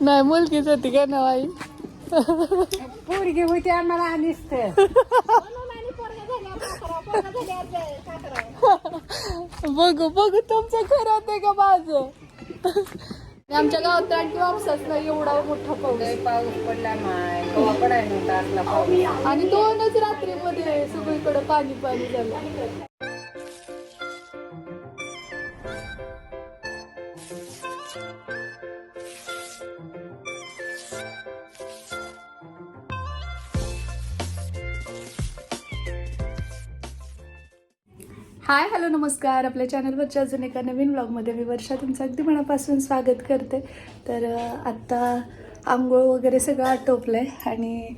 नाही मुलगीच होती का ना आई पोरगी होती आम्हाला अनिस्त बघू बघू तुमचं खरं होते का माझं? आमच्या गावात आणखी वापसाच नाही एवढा मोठा पाऊस. पाऊस पडला नाही पाऊस. आणि दोनच रात्रीमध्ये सगळीकडे पाणी पाणी झालं. हाय हॅलो नमस्कार. आपल्या चॅनलवरच्या अजून एका नवीन ब्लॉगमध्ये मी वर्षा तुमचं अगदी मनापासून स्वागत करते. तर आत्ता आंघोळ वगैरे सगळं आटोपलं आहे आणि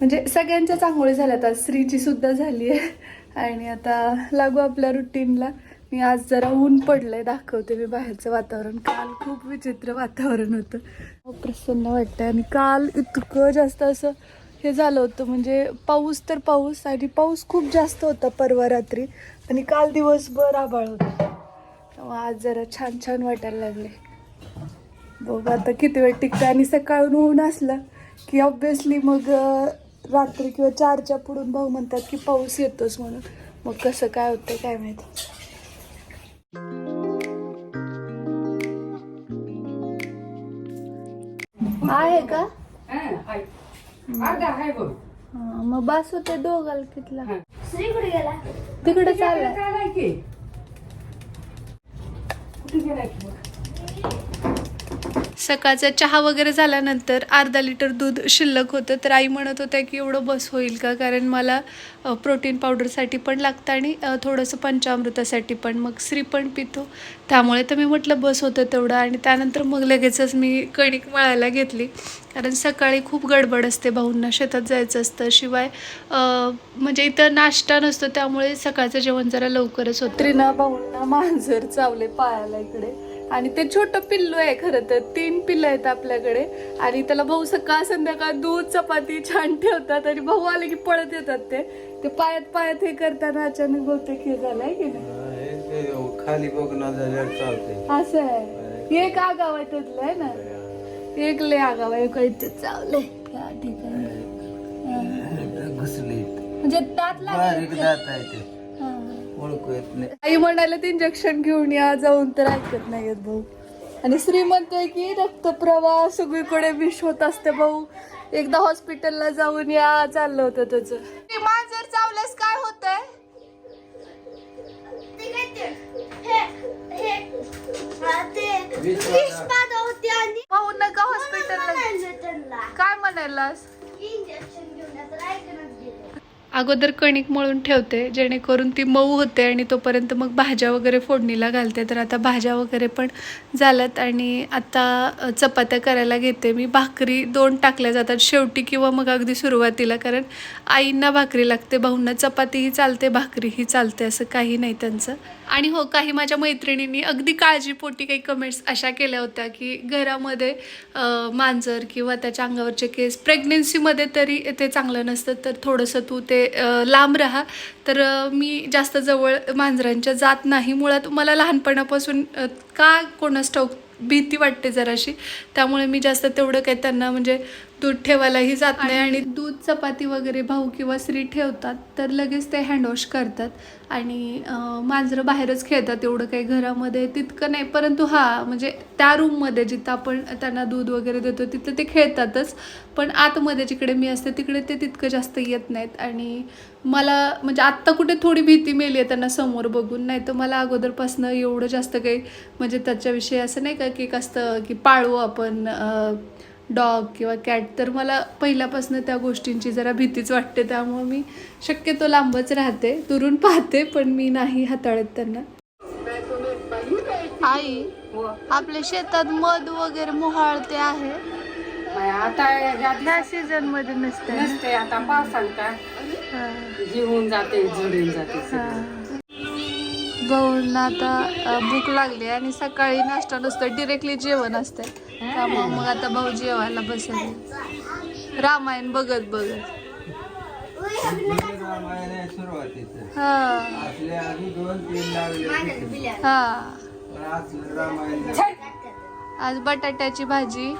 म्हणजे सगळ्यांच्याच आंघोळी झाल्यात. आज स्त्रीचीसुद्धा सुद्धा झाली आहे. आणि आता लागू आपल्या रुटीनला मी आज जरा ऊन पडलं आहे दाखवते मी बाहेरचं वातावरण. काल खूप विचित्र वातावरण होतं. प्रसन्न वाटतं आणि काल इतकं जास्त असं हे झालं होतं. म्हणजे पाऊस तर पाऊस आणि पाऊस खूप जास्त होता परवा रात्री. आणि काल दिवसभर आभाळ होतं. त्यामुळे आज जरा छान छान वाटायला लागले. बघ आता किती वेळ टिकतं आणि सकाळून ऊन असलं की ऑब्विसली मग रात्री किंवा चारच्या पुढून भाऊ म्हणतात की पाऊस येतोच म्हणून. मग कसं काय होतं काय माहिती. आहे का? हा, मग बास होते दोघाल कितला हा. तिकडे चालला. चालाय की कुठे गेलाय की? सकाळचा चहा वगैरे झाल्यानंतर अर्धा लिटर दूध शिल्लक होतं. तर आई म्हणत होत्या की एवढं बस होईल का? कारण मला अ, प्रोटीन पावडरसाठी पण लागतं आणि अ, थोडंसं पंचामृतासाठी पण. मग श्री पण पितो. त्यामुळे तर मी म्हटलं बस होतं तेवढं. आणि त्यानंतर मग लगेचच मी कणिक मळायला घेतली. कारण सकाळी खूप गडबड असते भाऊंना शेतात जायचं असतं. शिवाय अ, म्हणजे इथं नाश्ता नसतो त्यामुळे सकाळचं जेवण जरा लवकरच होतं. त्रिना भाऊंना मांजर चावले पायाला इकडे. आणि ते छोटं पिल्लू आहे खरं तर तीन पिल्लं आहेत आपल्याकडे. आणि त्याला भाऊ सकाळ संध्याकाळ दूध चपाती छान ठेवतात आणि भाऊ आले की पळत येतात ते. ते पायात पायात हे करताना अचानक बहुतेक हे झालंय की नाही? हे खाली बघणं झाल्यावर चालते असं आहे. एक आगाव आहे त्यातलं आहे ना? एक लय आगाव काही ते चावले. त्या ठिकाणी. घुसली म्हणजे दात बारीक लागले जात आहे ते. हा. ओळखू येत नाही. आई म्हणाले ते इंजेक्शन घेऊन या जाऊन तर ऐकत नाहीयेत भाऊ. आणि श्री म्हणतोय की रक्तप्रवाह सगळीकडे विष होत असते भाऊ. एकदा हॉस्पिटलला जाऊन या चाललं होतं त्याचं. मांजर चावल्यास काय होतंय? भाऊ नका हॉस्पिटलला काय म्हणायलास अगोदर कणिक मळून ठेवते जेणेकरून ती मऊ होते आणि तोपर्यंत मग भाज्या वगैरे फोडणीला घालते. तर आता भाज्या वगैरे पण झाल्यात आणि आता चपात्या करायला घेते मी. भाकरी दोन टाकल्या जातात शेवटी किंवा मग अगदी सुरुवातीला कारण आईंना भाकरी लागते भाऊंना चपातीही चालते भाकरीही चालते असं काही नाही त्यांचं. आणि हो काही माझ्या मैत्रिणींनी अगदी काळजीपोटी काही कमेंट्स अशा केल्या होत्या की घरामध्ये मांजर किंवा त्याच्या अंगावरचे केस प्रेग्नेन्सीमध्ये तरी ते चांगलं नसतं. तर थोडंसं तू ते अ, लांब राहा. तर मी जास्त जवळ मांजरांच्या जात नाही. मुळात मला लहानपणापासून का कोणास ठाऊक भीती वाटते जराशी? त्यामुळे मी जास्त तेवढं काही त्यांना म्हणजे दूध ठेवायलाही जात नाही आणि दूध चपाती वगैरे भाऊ किंवा श्री ठेवतात तर लगेच ते हँडवॉश करतात. आणि मांजरं बाहेरच खेळतात एवढं काही घरामध्ये तितकं नाही. परंतु हा म्हणजे त्या रूममध्ये जिथं आपण त्यांना दूध वगैरे देतो तिथं ते खेळतातच. पण आतमध्ये जिकडे मी असते तिकडे ते तितकं जास्त येत नाहीत. आणि मला म्हणजे आत्ता कुठे थोडी भीती मेली आहे त्यांना समोर बघून. नाही तर मला अगोदरपासनं एवढं जास्त काही म्हणजे त्याच्याविषयी असं नाही का की असतं की पाळू आपण डॉग किंवा कॅट तर मला पहिल्यापासून त्या गोष्टींची जरा भीतीच वाटते त्यामुळे मी शक्यतो लांबच राहते दुरून पाहते पण मी नाही हाताळत त्यांना आई हो. आपल्या शेतात मध वगैरे मोहाळते आहे आता ह्या सीझनमध्ये नसते? नसते आता पावसाळ्यात का हा. जीवन जाते झडून जाते सगळं. भाऊंना आता भूक लागली आणि सकाळी नाश्ता नसतं डिरेक्टली जेवण असते त्यामुळे मग आता भाऊ जेवायला बसले. रामायण बघत बघत. हा. आज बटाट्याची भाजी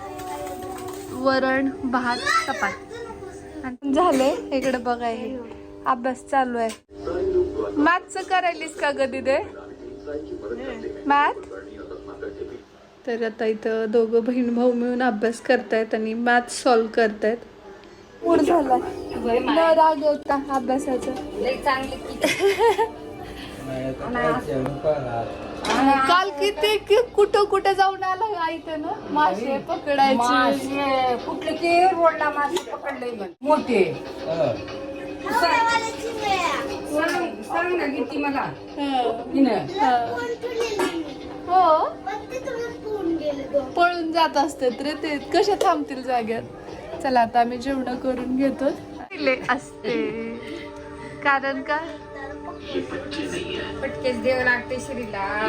वरण भात चपात. झाले इकडे बघाय हे. अभ्यास चालू आहे. मॅथचं करायलीस का कधी ते मॅथ तर आता इथं दोघं बहीण भाऊ मिळून अभ्यास करतायत आणि मॅथ सॉल्व करतायत. मूड झाला न अभ्यासाचं? काय जेवण करा. काल किती कि- कुठं कुठं जाऊन आला ऐकतं ना? मासे पकडायचे. कुठले ते रोडला मासे पकडले. मोठे हा. सांग ना किती मला. हं. हिनं. हो. पळून जात असतात रे ते. कशा थांबतील जाग्यात चला आता आम्ही जेवण करून घेतो. असते. कारण का? पटकेच देव लागते श्रीला.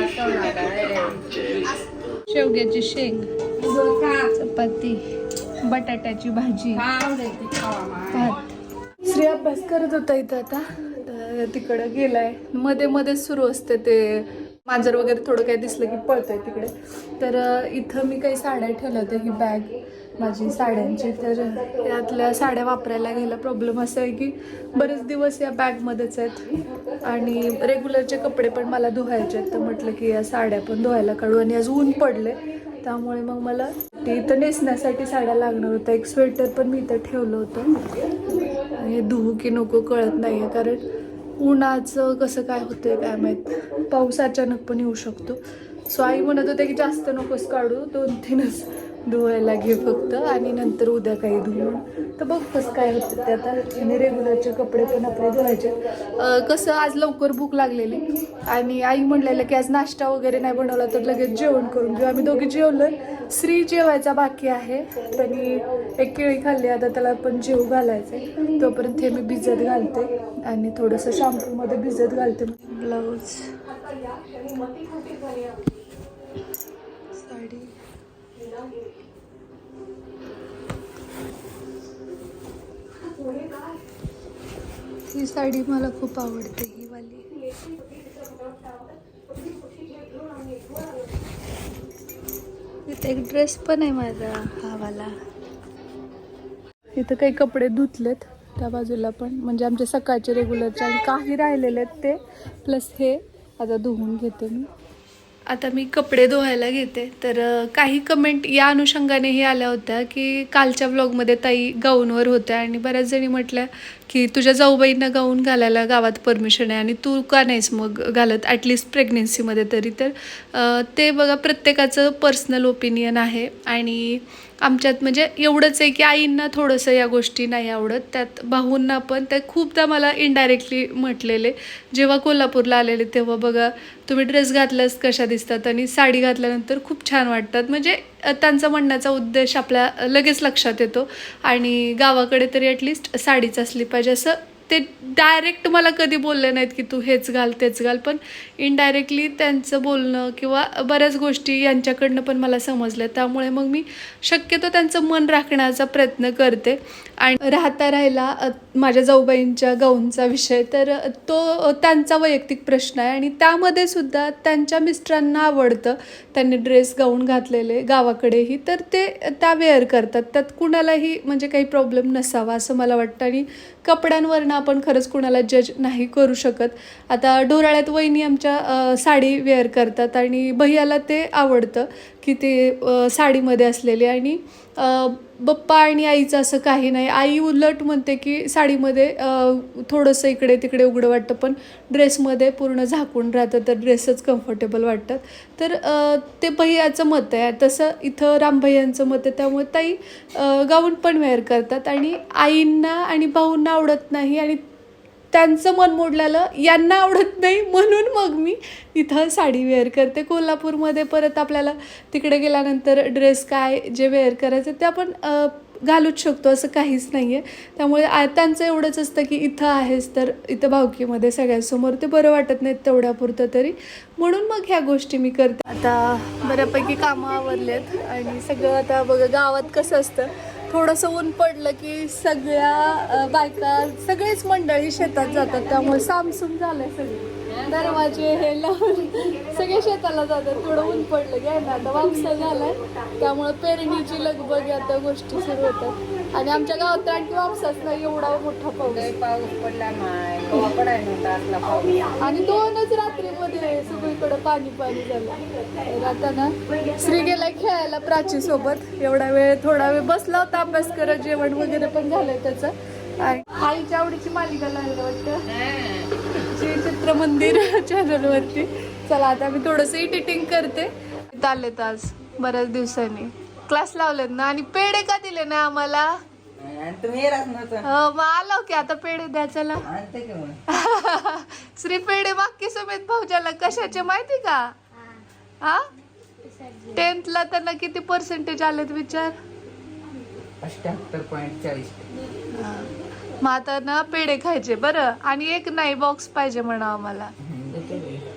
शेवग्याची शेंग चपाती बटाट्याची भाजी भात. श्री अभ्यास करत होता इथं आता. तिकडं गेलाय. मध्ये मध्ये सुरू असते ते मांजर वगैरे थोडं काही दिसलं की पळतंय तिकडे. तर इथं मी काही साड्या ठेवल्या होत्या ही बॅग माझी साड्यांची. तर यातल्या साड्या वापरायला घ्यायला प्रॉब्लेम असा आहे की बरेच दिवस या बॅगमध्येच आहेत. आणि रेग्युलरचे कपडे पण मला धुवायचे आहेत. तर म्हटलं की या साड्या पण धुवायला काढू. आणि आज ऊन पडले त्यामुळे मग मला ती इथं नेसण्यासाठी साड्या लागणार होत्या. एक स्वेटर पण मी इथं ठेवलं होतं. हे धुवू की नको कळत नाही आहे कारण उन्हाचं कसं काय होतंय काय माहीत? पाऊस अचानक पण येऊ शकतो. सो आई म्हणत होते की जास्त नकोस काढू दोन तीनच धुवायला घे फक्त आणि नंतर उद्या काही धुवून. तर बघ कसं काय होतं ते आता. आणि रेग्युलरचे कपडे पण आपले धुवायचे. कसं आज लवकर भूक लागलेली. आणि आई म्हणलेलं की आज नाश्ता वगैरे नाही बनवला तर लगेच जेवण करून घेऊ. आम्ही दोघी जेवलं. श्री जेवायचा बाकी आहे. त्यांनी एक केळी खाल्ली. आता त्याला पण जेव घालायचं तोपर्यंत हे मी भिजत घालते. आणि थोडंसं शॅम्पूमध्ये भिजत घालते. ब्लाऊज. साडी. ही साडी मला खूप आवडते ही वाली. इथे एक ड्रेस पण आहे माझा हा वाला. इथं काही कपडे धुतलेत त्या बाजूला पण. म्हणजे आमचे सकाळचे रेग्युलरचे आणि काही राहिलेले आहेत ते प्लस हे आता धुवून घेते मी. आता मी कपडे धुवायला घेते. तर काही कमेंट या अनुषंगानेही आल्या होत्या की कालच्या ब्लॉगमध्ये ताई गाऊनवर होत्या आणि बऱ्याच जणी म्हटल्या की तुझ्या जाऊबाईंना गाऊन घालायला गावात परमिशन आहे आणि तू का नाहीस मग घालत? ॲटलिस्ट प्रेग्नेन्सीमध्ये तरी. तर ते बघा प्रत्येकाचं पर्सनल ओपिनियन आहे आणि आमच्यात म्हणजे एवढंच आहे की आईंना थोडंसं या गोष्टी नाही आवडत. त्यात भाऊंना पण ते खूपदा मला इनडायरेक्टली म्हटलेले. जेव्हा कोल्हापूरला आलेले तेव्हा बघा तुम्ही ड्रेस घातल्यास कशा दिसतात आणि साडी घातल्यानंतर खूप छान वाटतात. म्हणजे त्यांचा म्हणण्याचा उद्देश आपल्या लगेच लक्षात येतो. आणि गावाकडे तरी ॲटलिस्ट साडीच असली पाहिजे असं ते डायरेक्ट मला कधी बोलले नाहीत की तू हेच घाल तेच घाल. पण इनडायरेक्टली त्यांचं बोलणं किंवा बऱ्याच गोष्टी यांच्याकडनं पण मला समजल्या. त्यामुळे मग मी शक्यतो त्यांचं मन राखण्याचा प्रयत्न करते. आणि राहता राहिला माझ्या जाऊबाईंच्या गाऊनचा विषय तर तो त्यांचा वैयक्तिक प्रश्न आहे. आणि त्यामध्ये सुद्धा त्यांच्या मिस्टरांना आवडतं. त्यांनी ड्रेस गाऊन घातलेले गावाकडेही तर ते त्या वेअर करतात. त्यात कुणालाही म्हणजे काही प्रॉब्लेम नसावा असं मला वाटतं. आणि कपड्यांवरनं आपण खरंच कुणाला जज नाही करू शकत. आता डोराळ्यात वहिनी आमच्या साडी वेअर करतात आणि भैयाला ते आवडतं. की ते साडीमध्ये असलेले आणि बप्पा आणि आईचं असं काही नाही. आई उलट म्हणते की साडीमध्ये थोडंसं इकडे तिकडे उघडं वाटतं पण ड्रेसमध्ये पूर्ण झाकून राहतं तर ड्रेसच कम्फर्टेबल वाटतात. तर ते भैयाचं मत आहे. तसं इथं रामभैयांचं मत आहे. त्यामुळे ताई गाऊन पण वेअर करतात आणि आईंना आणि भाऊंना आवडत नाही आणि त्यांचं मन मोडलेलं यांना आवडत नाही म्हणून मग मी इथं साडी वेअर करते. कोल्हापूरमध्ये परत आपल्याला तिकडे गेल्यानंतर ड्रेस काय जे वेअर करायचं ते आपण घालूच शकतो असं काहीच नाही आहे त्यामुळे आ- त्यांचं एवढंच असतं की इथं आहेस तर इथं भावकीमध्ये सगळ्यांसमोर ते बरं वाटत नाहीत तेवढ्यापुरतं तरी. म्हणून मग ह्या गोष्टी मी करते. आता बऱ्यापैकी कामं आवरलेत आणि सगळं आता बघा गावात कसं असतं? थोडंसं ऊन पडलं की सगळ्या बायका सगळेच मंडळी शेतात जातात. त्यामुळे सामसूम झालंय सगळं. दरवाजे हे लावून सगळे शेताला जातात. थोडं ऊन पडलं घ्या ना आता वापसा झालाय. त्यामुळे पेरणीची लगबग आता गोष्टी सुरू होतात. आणि आमच्या गावात तर आणखी वापसाच नाही एवढा मोठा पाऊस. पाऊस पडला नाही आणि दोनच रात्रीमध्ये सगळीकडे पाणी पाणी झालं. आता ना श्री गेला खेळायला प्राची सोबत. एवढा वेळ थोडा वेळ बसला होता अभ्यास करत जेवण वगैरे पण झालंय त्याचं. आणि आईच्या आवडीची मालिका लागलं वाटतं. श्री चित्र मंदिर चॅनल वरती. चला आता मी थोडस एडिटिंग करते. आलेत आज बऱ्याच दिवसांनी. क्लास लावलेत ना आणि पेढे का दिले ना आम्हाला? आणि तुम्ही येणार नव्हतं. हो, मग आलो की आता पेढे द्या चला. आणते की मग? श्री पेढे वाक्य समेत भाऊजाला कशाचे माहिती का? हा? टेन्थला त्यांना किती पर्सेंटेज आलेत विचार? अष्ट्याहत्तर पॉईंट चाळीस. मग आता ना पेढे खायचे बरं. आणि एक नाही बॉक्स पाहिजे म्हणा आम्हाला.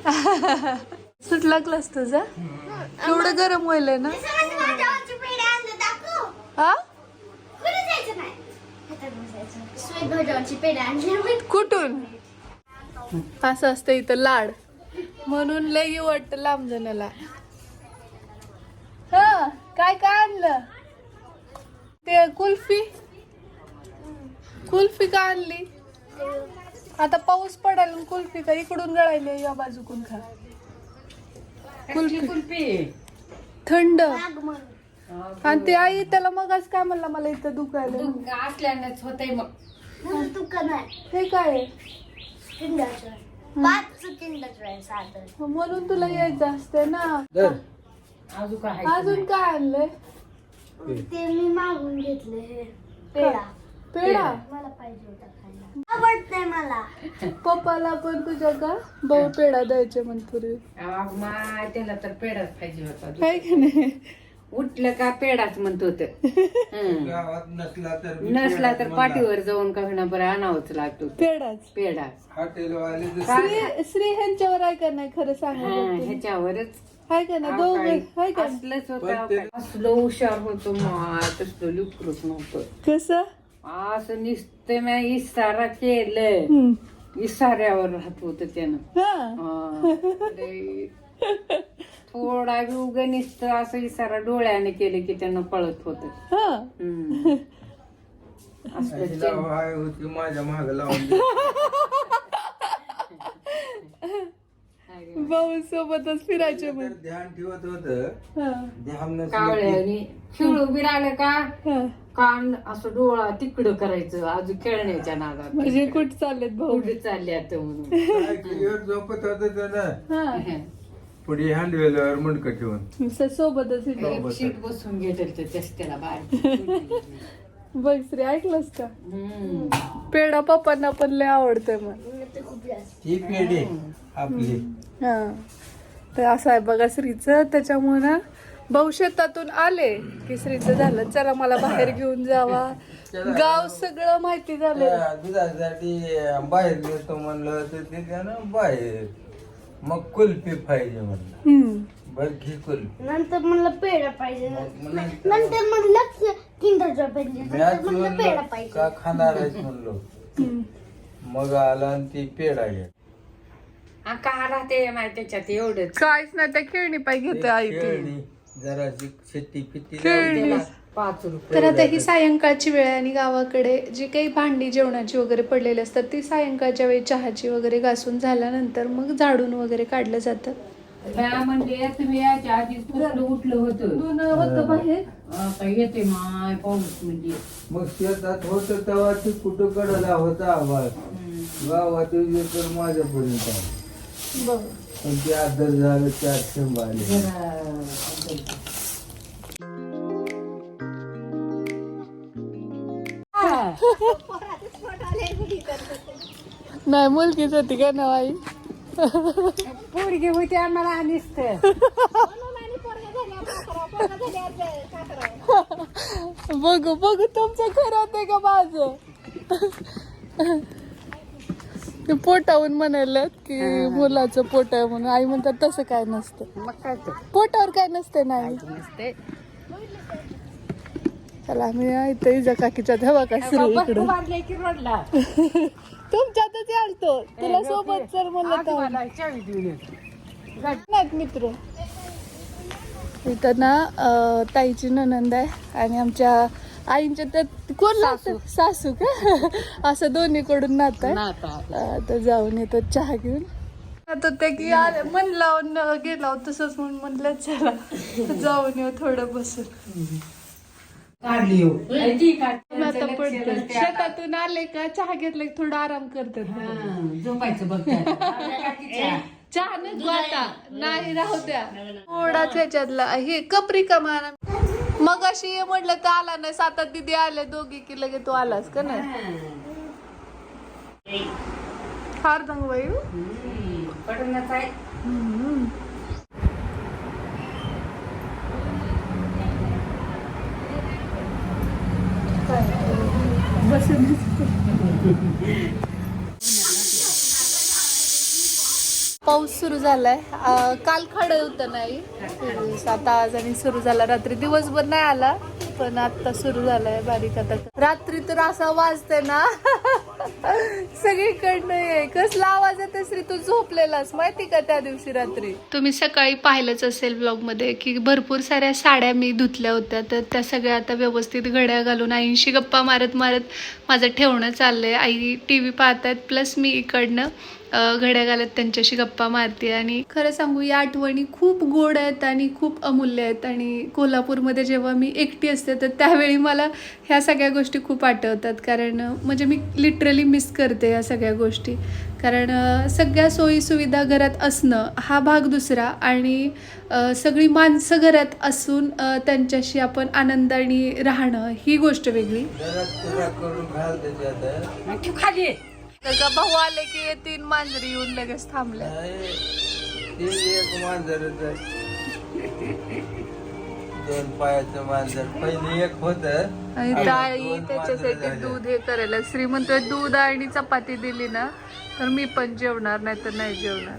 सुटला क्लास तुझा? एवढं गरम होईल ना? कुठून? असं असतं इथं लाड. म्हणून लई वाटत लांब जणाला हा काय काय आणलं? ते कुल्फी. कुल्फी का आणली? आता पाऊस पडाल आणि कुल्फी का इकडून गळायली या बाजूकून खा. कुल्फी. कुल्फी थंड आणि ते आई त्याला मग आज काय म्हणला मला इथं दुखायला असल्यानेच होतंय मग. हे काय आहे? म्हणून तुला यायचं असते ना. अजून काय अजून काय आणलंय? ते मी मागून घेतले हे. पेढा. पेढा. मला पाहिजे होता खायला. आवडतंय मला. पप्पाला पण तुझ्या का? भाऊ पेढा द्यायचे म्हण पूर्वी. माय त्याला तर पेढाच पाहिजे होता. काय की नाही? उठलं का पेढाच म्हणत होत गावात नसला तर बी नसला तर पेढाच पाठीवर जाऊन का होईना बरं आणावंच लागतो पेढाच पेढा म्हणला. हॉटेलवाले जर- श्री श्री ह्यांच्यावर आहे का नाही खरं सांगा हा, तुम्ही. ह्याच्यावरच आहे का नाही हा, दोघं काय. आहे का नाही? असलंच पण ते-. असलं हुशार होतो माय तसलं लुकरूच नव्हतं कसं असं नुसतं मी इशारा केलं हम्म. इशाऱ्यावर राहत होत त्यानं हा हा. थोडा बी उग नुसतं असं इशारा डोळ्याने केले की त्यानं पळत होत. हा. असलं अशी त्यानं. लाव आहे होती माझ्या माग लावून दे. भाऊ सोबतच फिरायचे तर मग. ध्यान ठेवत होत. हा, ध्यान नसलं की- कावळ्याने खेळू बी राहिलं का? हा. कान असं डोळा तिकडं करायचं. अजून खेळण्याच्या नादात. म्हणजे कुठं चाललेत भाऊ? कुठे चालले आता म्हणून? काय झोपत होत त्यानं. हा. पुढे हँडवेलवर मुंडक ठेवून. स- सोबतच शीट बसून घेतल तर त्याला बाहेर बघ श्री ऐकलंस का? हम्म. पेढा पप्पांना पण लय आवडतंय मग. ही पेढी आपली. हा. तर असं आहे बघा श्रीचं. त्याच्यामुळे ना भाऊ शेतातून आले की श्रीचं झालं. चला मला बाहेर घेऊन जावा. गाव सगळं माहिती झालं त्या दुधासाठी बाहेर येतो म्हणलं तर ते त्यानं बाहेर मग कुल्फी पाहिजे म्हणलं. हम्म. बर घे कुल्फी. नंतर मला पेढा पाहिजे. मग नंतर नंतर म्हणलं किंडर जॉय पाहिजे. मॅच म्हणलं पेढा म्हणलं पाहिजे. का खाणार आहेस म्हणलो? हम्म. मग आला आणि ती पेढा घे हा, का राहते माहिती त्याच्यात एवढंच. काहीच नाही त्या खेळणी पाय घेते आई ती. खेळणी जराशी शेती पिती खेळणी. पाच रुपये तर आता ही सायंकाळची वेळ आहे आणि गावाकडे जी काही भांडी जेवणाची वगैरे पडलेली असतात ती सायंकाळच्या वेळी चहाची वगैरे घासून झाल्यानंतर मग झाडून वगैरे काढलं जातं. म्हणजे तुम्ही याच्या आधी कुठलं उठलं होतं. धुणं होतं बाहेर. येते माय पाऊस म्हणजे. मग शेतात होत तेव्हा ती कुठं कडला होता आवाज? गावात तर माझ्यापर्यंत पण ते आदर झालं चार थेंब नाही मुलगीच होती का ना आई? पोरगी होती आम्हाला अनिस्त बघू बघू तुमचं खरं होते का माझं? ते पोटावून म्हणायला की मुलाचं पोट आहे म्हणून. आई म्हणतात तसं काय नसतं. मग काय पोटावर काय नसते नाही नसते चला आम्ही इथं इजा काकीच्या का श्री इकडं. मारले की रोडला. तुमच्यातच आलतो तुला सोबत चल म्हणलं तर. नाहीत मित्र. इथं ना ताईची ननंद आहे आणि आमच्या आईंच्या तर कोण लागतं सासू का? असं दोन्हीकडून नातं आहे. तर जाऊन येतो चहा घेऊन. आता ते की मन लावून गेला तसंच म्हणून म्हणलं चला जाऊन येऊ थोडं बसून. आता पडतं शेतातून आले का? चहा घेतलं की थोडा आराम करतात झोपायचं बघ चहा. नको आता. नाही राहू द्या. थोडाच ह्याच्यातला. हे कपरी कमान मग अशी ये म्हटलं तर आला नाही. सातात दिदी आले दोघी की लगे तू आलास का नाही? फार पडूनच आहे पाऊस सुरू झालाय. काल खड होतं नाही. सात आता आज आणि सुरू झाला. रात्री दिवसभर नाही आला पण आता सुरू झालाय बारीक आता. रात्री तर असा वाजते ना. सगळीकडनं कसला आवाज येते श्री तू झोपलेलास. माहिती का त्या दिवशी रात्री? तुम्ही सकाळी पाहिलंच असेल ब्लॉगमध्ये की भरपूर साऱ्या साड्या मी धुतल्या होत्या. तर त्या सगळ्या आता व्यवस्थित घड्या घालून आईंशी गप्पा मारत मारत माझं ठेवणं चाललंय. आई टी व्ही पाहतायत प्लस मी इकडनं घड्या घालत त्यांच्याशी गप्पा मारते आणि खरं सांगू या आठवणी खूप गोड आहेत आणि खूप अमूल्य आहेत. आणि कोल्हापूरमध्ये जेव्हा मी एकटी असते तर त्यावेळी मला ह्या सगळ्या गोष्टी खूप आठवतात. कारण म्हणजे मी लिटरली मिस करते या सगळ्या गोष्टी. कारण सगळ्या सोयी सुविधा घरात असणं हा भाग दुसरा आणि सगळी माणसं घरात असून त्यांच्याशी आपण आनंदाने राहणं ही गोष्ट वेगळी. का भाऊ आले की तीन मांजरी येऊन लगेच थांबल्या. नाही, ते एक मांजरच आहे दोन पायाचं मांजर. पहिले एक होत. आणि ताई त्याच्यासाठी दूध हे करायला. श्रीमंत दूध आणि चपाती दिली ना तर मी पण जेवणार नाही तर नाही जेवणार.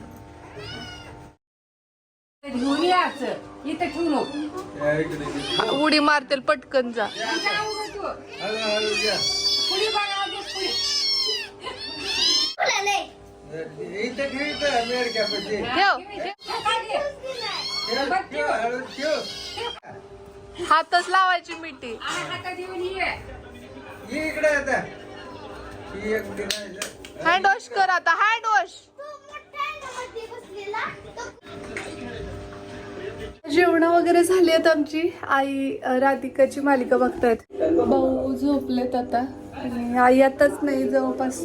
घेऊन यायचं इथं ठेवू नको उडी मारतील पटकन जा. ठेव. हातच लावायची मिठी. इकडे आता. ही हँड वॉश कर आता हँड वॉश जेवण वगैरे झाली आहेत आमची. आई राधिकाची मालिका बघतायत. भाऊ झोपलेत आता. आणि आई आताच नाही जवळपास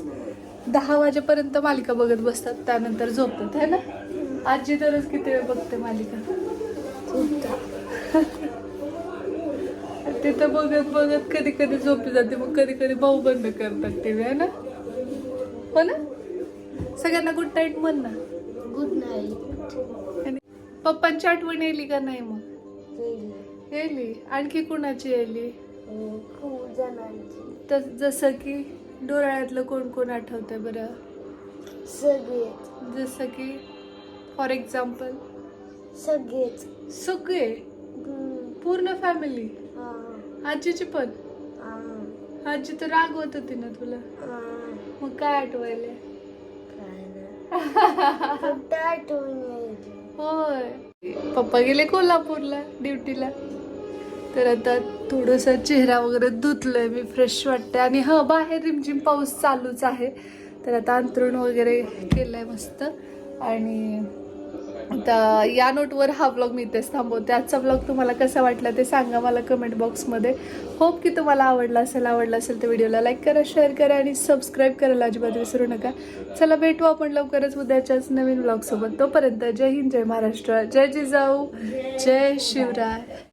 दहा वाजेपर्यंत मालिका बघत बसतात त्यानंतर झोपतात है ना? आजी तरच किती वेळ बघते मालिका? तिथं बघत बघत कधी कधी झोपी जाते मग कधी कधी भाऊ बंद करतात टीव्ही है ना? हो ना? सगळ्यांना गुड नाईट म्हण ना. गुड नाईट आणि पप्पांची आठवण येली का नाही मग? येली. आणखी कुणाची येली? जसं की? डोळ्यातलं कोण कोण आठवतंय बरं? सगळेच. जसं की फॉर एक्झाम्पल सगळेच. सगळे. पूर्ण फॅमिली हा, आजीची पण. हा, आजी तर रागवत होती ना तुला. मग काय आठवायले. फक्त आठवण होय. पप्पा गेले कोल्हापूरला ड्युटीला. तर आता थोडंसं चेहरा वगैरे धुतलंय मी फ्रेश वाटते आणि हा बाहेर रिमझिम पाऊस चालूच आहे. तर आता अंतरुण वगैरे केलंय मस्त. आणि आता या नोटवर हा ब्लॉग मी इथेच थांबवते. आजचा ब्लॉग तुम्हाला कसा वाटला ते सांगा मला कमेंट बॉक्समध्ये होप की तुम्हाला आवडला असेल आवडला असेल तर व्हिडिओला लाईक करा शेअर करा आणि सबस्क्राईब करायला अजिबात विसरू नका. चला भेटू आपण लवकरच उद्याच्याच नवीन ब्लॉगसोबत तोपर्यंत जय हिंद जय महाराष्ट्र जय जिजाऊ जय शिवराय.